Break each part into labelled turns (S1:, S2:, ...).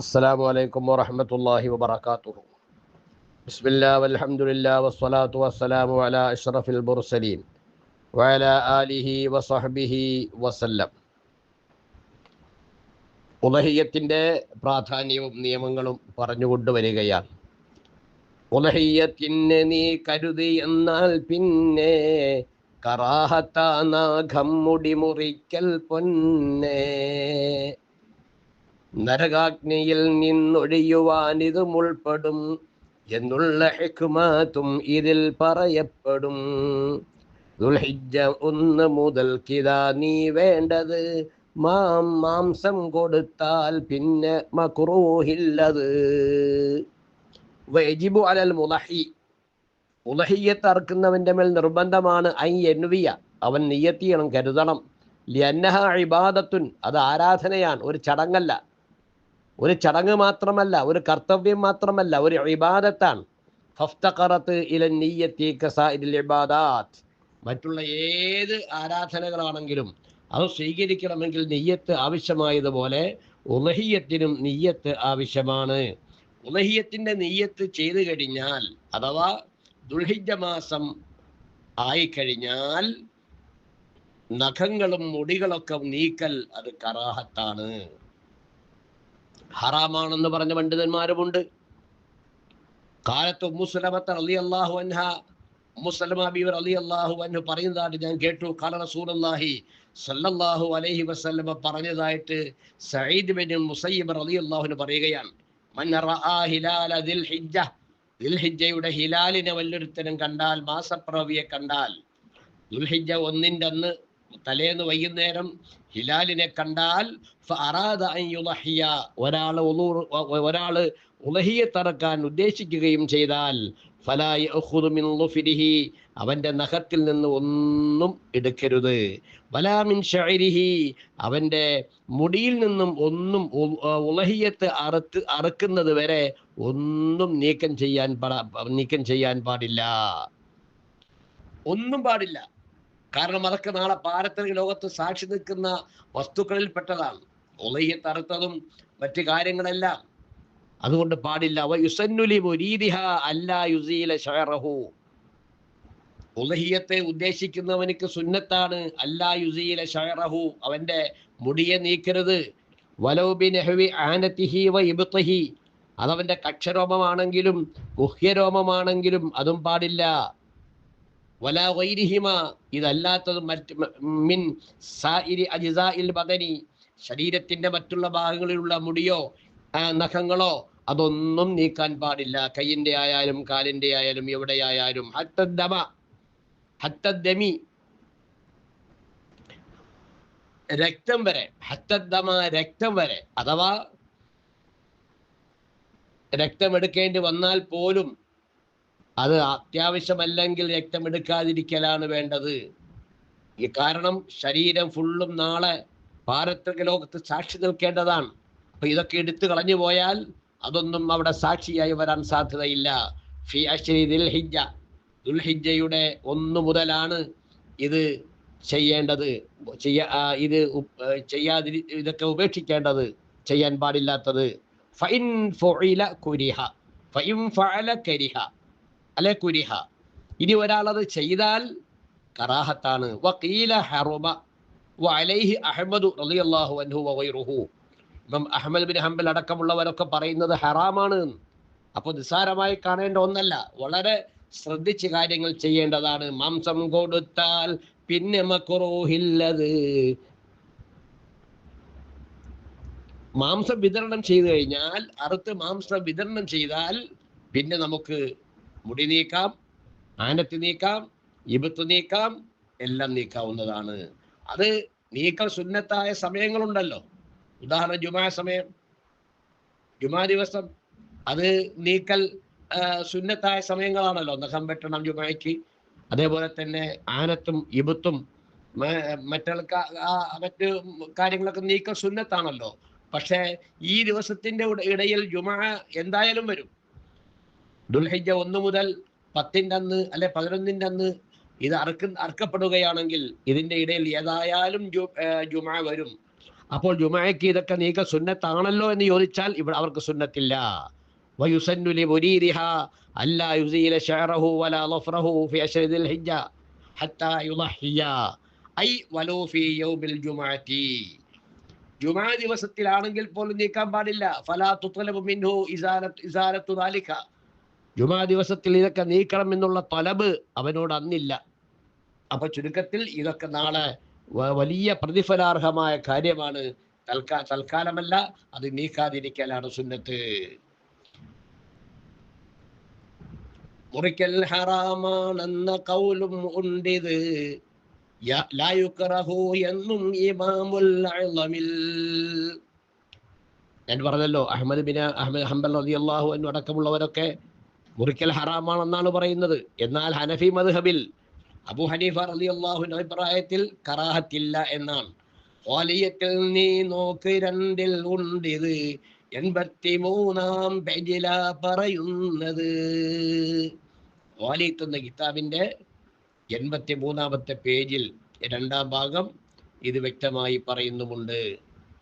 S1: السلام عليكم ورحمة الله وبركاته بسم الله والحمد لله والصلاة والسلام على أشرف المرسلين وعلى آله وصحبه وسلم ഉലഹിയത്തിൻ്റെ പ്രാധാന്യവും നിയമങ്ങളും പറഞ്ഞുകൊണ്ട് വരികയാണ് ഉലഹിയത്തിന് നീ കരുതി എന്നാൽ പിന്നെ കറാഹത്താനാഘം മുടി മുറിക്കൽ പൊന്നേ നരകാഗ്നിയിൽ നിന്നൊഴിയുവാൻ ഇത് ഉൾപ്പെടും എന്നുള്ള ഹെക്കുമാത്തും ഇതിൽ പറയപ്പെടും. ദുൽഹിജ ഒന്ന് മുതൽക്കിതാ നീ വേണ്ടത് മാം മാംസം കൊടുത്താൽ പിന്നെ മക്രൂഹില്ലത്. വൈജിബു അലൽ മുലഹി ഉലഹിയത്ത് അറക്കുന്നവന്റെ മേൽ നിർബന്ധമാണ് ഐ എൻവിയ. അവൻ നിയത്തിയണം കരുതണം. ലിയന്നഹ ഇബാദത്തുൻ അത് ആരാധനയാണ് ഒരു ചടങ്ങല്ല. ഒരു ചടങ്ങ് മാത്രമല്ല ഒരു കർത്തവ്യം മാത്രമല്ല ഒരു ഇബാദത്താണ്. മറ്റുള്ള ഏത് ആരാധനകളാണെങ്കിലും അത് സ്വീകരിക്കണമെങ്കിൽ നെയ്യത്ത് ആവശ്യമായതുപോലെ ഉലഹിയത്തിനും നെയ്യത്ത് ആവശ്യമാണ്. ഉലഹിയത്തിന്റെ നെയ്യത്ത് ചെയ്തു കഴിഞ്ഞാൽ അഥവാ ദുൽഹിജ മാസം ആയിക്കഴിഞ്ഞാൽ നഖങ്ങളും മുടികളൊക്കെ നീക്കൽ അത് കറാഹത്താണ്. ഹറാമാണെന്ന് പറഞ്ഞ പണ്ഡിതന്മാരുമുണ്ട്. കാലത്ത് മുസ്ലമത്ത് അലി അള്ളാഹു അൻഹ മുസ്ലമ ബീവർ അലി അള്ളാഹു അൻഹു പറയുന്നതായിട്ട് ഞാൻ കേട്ടു. കാല റസൂലല്ലാഹി സല്ലല്ലാഹു അലൈഹി വസല്ലമ പറഞ്ഞതായിട്ട് സയ്യിദ് ബിൻ മുസയ്യിബ് അലി അള്ളാഹുന് പറയുകയാണ്. മൻ റആ ഹിലാല ദിൽ ഹിജ്ജ ദിൽ ഹിജ്ജയുടെ ഹിലാലിനെ വല്ലൊരുത്തനും കണ്ടാൽ മാസപ്രവിയെ കണ്ടാൽ ദുൽഹിജ ഒന്നിന്റെ അന്ന് തലേന്ന് വൈകുന്നേരം ഹിലാലിനെ കണ്ടാൽ ഒരാൾ ഒരാൾ തറക്കാൻ ഉദ്ദേശിക്കുകയും ചെയ്താൽ ഫലാ യഖുദു മിൻ ളുഫിരിഹി അവന്റെ നഖത്തിൽ നിന്ന് ഒന്നും എടുക്കരുത്. വലാ മിൻ ഷഅരിഹി അവന്റെ മുടിയിൽ നിന്നും ഒന്നും ഉലഹിയത്ത് അറുത്ത് അറുക്കുന്നത് വരെ ഒന്നും നീക്കം ചെയ്യാൻ പാടാ നീക്കം ചെയ്യാൻ പാടില്ല. ഒന്നും പാടില്ല. കാരണം അതൊക്കെ നാളെ പാരത്രിക ലോകത്ത് സാക്ഷി നിൽക്കുന്ന വസ്തുക്കളിൽ പെട്ടതാണ് ഉലയ്യത്ത് തറുത്തതും മറ്റു കാര്യങ്ങളെല്ലാം. അതുകൊണ്ട് പാടില്ല. അവ യുസന്നുലി മുരീദിഹ അല്ലാ യുസീല ഷഹറഹു ഉലഹിയത്തെ ഉദ്ദേശിക്കുന്നവനിക്ക് സുന്നത്താണ്. അല്ലാ യുസീല ഷഹറഹു അവന്റെ മുടിയെ നീക്കരുത്. വലൗബി നെഹ്വി ആനത്തിഹി വ ഇബ്തഹി. അതവന്റെ കക്ഷരോമമാണെങ്കിലും ഗുഹ്യരോമമാണെങ്കിലും അതും പാടില്ല. വല വൈരിഹിമ ഇതല്ലാത്തത് മറ്റ് മിൻ സായിരി അജിസായിൽ ബദനി ശരീരത്തിന്റെ മറ്റുള്ള ഭാഗങ്ങളിലുള്ള മുടിയോ നഖങ്ങളോ അതൊന്നും നീക്കാൻ പാടില്ല. കയ്യിന്റെ ആയാലും കാലിന്റെ ആയാലും എവിടെയായാലും ഹത്തദ്ദമ ഹത്തദ്ദമി രക്തം വരെ ഹത്തദ്ദമ രക്തം വരെ അഥവാ രക്തമെടുക്കേണ്ടി വന്നാൽ പോലും അത് അത്യാവശ്യമല്ലെങ്കിൽ രക്തമെടുക്കാതിരിക്കലാണ് വേണ്ടത്. ഈ കാരണം ശരീരം ഫുള്ളും നാളെ പാരത്രിക ലോകത്ത് സാക്ഷി നിൽക്കേണ്ടതാണ്. അപ്പൊ ഇതൊക്കെ എടുത്തു കളഞ്ഞു പോയാൽ അതൊന്നും അവിടെ സാക്ഷിയായി വരാൻ സാധ്യതയില്ല. ദുൽഹിജ ദുൽഹിജയുടെ ഒന്ന് മുതലാണ് ഇത് ചെയ്യേണ്ടത്. ചെയ്യ ഇത് ചെയ്യാതിരി ഇതൊക്കെ ഉപേക്ഷിക്കേണ്ടത് ചെയ്യാൻ പാടില്ലാത്തത്. ഫൈൻ ഫൊയില കുരിഹ. ഫൈൻ ഫഅല കരിഹ. അല്ലെ കുരിഹ? ഇനി അത് ചെയ്താൽ കറാഹത്താണ്. വക്കീല ഹറുമ വലൈഹി അഹമ്മദ് റളിയല്ലാഹു അൻഹു വൈറുഹു ഇപ്പം അഹമ്മദ് ബിൻ ഹംബൽ അടക്കമുള്ളവരൊക്കെ പറയുന്നത് ഹറാമാണ് അപ്പോൾ നിസ്സാരമായി കാണേണ്ട ഒന്നല്ല. വളരെ ശ്രദ്ധിച്ച് കാര്യങ്ങൾ ചെയ്യേണ്ടതാണ്. മാംസം കൊടുത്താൽ പിന്നെ മക്കുറോഹില്ലത് മാംസം വിതരണം ചെയ്തു കഴിഞ്ഞാൽ അറുത്ത് മാംസം വിതരണം ചെയ്താൽ പിന്നെ നമുക്ക് മുടി നീക്കാം ആനത്തി നീക്കാം ഇബത്ത് നീക്കാം എല്ലാം നീക്കാവുന്നതാണ്. അത് നീക്കൽ സുന്നത്തായ സമയങ്ങളുണ്ടല്ലോ. ഉദാഹരണം ജുമാ സമയം. ജുമാ ദിവസം അത് നീക്കൽ സുന്നത്തായ സമയങ്ങളാണല്ലോ. നഖം വെട്ടണം ജുമായ്ക്ക്. അതേപോലെ തന്നെ ആനത്തും ഇബത്തും മറ്റുള്ള മറ്റ് കാര്യങ്ങളൊക്കെ നീക്കൽ സുന്നത്താണല്ലോ. പക്ഷേ ഈ ദിവസത്തിന്റെ ഇടയിൽ ജുമാ എന്തായാലും വരും. ദുൽഹിജ ഒന്ന് മുതൽ പത്തിന്റെ അന്ന് അല്ലെ പതിനൊന്നിന്റെ അന്ന് ഇത് അറക്ക അറക്കപ്പെടുകയാണെങ്കിൽ ഇതിന്റെ ഇടയിൽ ഏതായാലും ജു- ജുമാ വരും. അപ്പോൾ ജുമാക്ക് ഇതൊക്കെ നീക്ക സുന്നത്താണല്ലോ എന്ന് ചോദിച്ചാൽ ഇവിടെ അവർക്ക് സുന്നത്തില്ല. വയുസന്നു ലിമുരീരിഹ അല്ലാ യുസീല ഫി ഹിജ്ജ ഹത്താ യുളഹിയ ഐ യൗമിൽ ദിവസത്തിലാണെങ്കിൽ പോലും നീക്കാൻ പാടില്ല. ഫലാ മിൻഹു ഇസാലത്ത് ഇസാലത്തു ദാലിക. ജുമാ ദിവസത്തിൽ ഇതൊക്കെ നീക്കണം എന്നുള്ള തലബ് അവനോട് അന്നില്ല. അപ്പൊ ചുരുക്കത്തിൽ ഇതൊക്കെ നാളെ വലിയ പ്രതിഫലാർഹമായ കാര്യമാണ്. തൽക്കാ തൽക്കാലമല്ല അത് നീക്കാതിരിക്കലാണ് സുന്നത്ത്. മുറിക്കൽ ഹറാമാണെന്ന കൗലും ഉണ്ടിത്. എന്നും ഞാൻ പറഞ്ഞല്ലോ അഹമ്മദ് ബിൻ അഹമ്മദ് ഹംബൽ റളിയല്ലാഹു അൻഹു അടക്കമുള്ളവരൊക്കെ മുറിക്കൽ ഹറാമാണെന്നാണ് പറയുന്നത്. എന്നാൽ ഹനഫി മദ്ഹബിൽ അബു ഹനീഫ റളിയല്ലാഹുവിന്റെ അഭിപ്രായത്തിൽ കറാഹത്തില്ല എന്നാണ്. വാലിയത്തിൽ നീ നോക്ക് രണ്ടിൽ ഉണ്ടിത് എൺപത്തി മൂന്നാം പേജില പറയുന്നത്. എന്ന എൺപത്തി മൂന്നാമത്തെ പേജിൽ രണ്ടാം ഭാഗം ഇത് വ്യക്തമായി പറയുന്നുമുണ്ട്.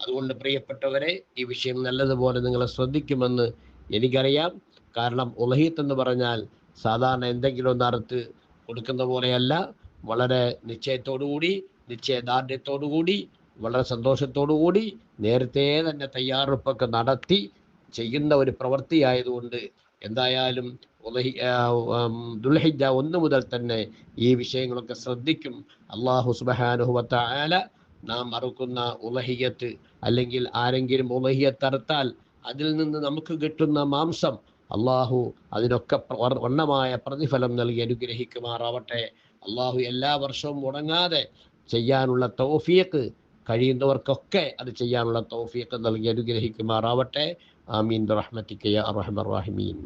S1: അതുകൊണ്ട് പ്രിയപ്പെട്ടവരെ ഈ വിഷയം നല്ലതുപോലെ നിങ്ങൾ ശ്രദ്ധിക്കുമെന്ന് എനിക്കറിയാം. കാരണം ഉലഹീത്ത് എന്ന് പറഞ്ഞാൽ സാധാരണ എന്തെങ്കിലും ഒന്ന് അറുത്ത് കൊടുക്കുന്ന പോലെയല്ല. വളരെ നിശ്ചയത്തോടുകൂടി നിശ്ചയദാർഢ്യത്തോടുകൂടി വളരെ സന്തോഷത്തോടുകൂടി നേരത്തെ തന്നെ തയ്യാറെടുപ്പൊക്കെ നടത്തി ചെയ്യുന്ന ഒരു പ്രവൃത്തി ആയതുകൊണ്ട് എന്തായാലും ദുൽഹിജ ഒന്ന് മുതൽ തന്നെ ഈ വിഷയങ്ങളൊക്കെ ശ്രദ്ധിക്കും. അള്ളാഹു സുബഹാനുഹുവത്ത ആല നാം അറുക്കുന്ന ഉലഹിയത്ത് അല്ലെങ്കിൽ ആരെങ്കിലും ഉലഹിയത്ത് അറുത്താൽ അതിൽ നിന്ന് നമുക്ക് കിട്ടുന്ന മാംസം അള്ളാഹു അതിനൊക്കെ വർണമായ പ്രതിഫലം നൽകി അനുഗ്രഹിക്കുമാറാവട്ടെ. അള്ളാഹു എല്ലാ വർഷവും മുടങ്ങാതെ ചെയ്യാനുള്ള തൗഫീഖ് കഴിയുന്നവർക്കൊക്കെ അത് ചെയ്യാനുള്ള തൗഫീഖ് നൽകി അനുഗ്രഹിക്കുമാറാവട്ടെ. ആമീൻ. റഹ്മത്തിക്ക് യാ അർഹമർ റഹീമീൻ.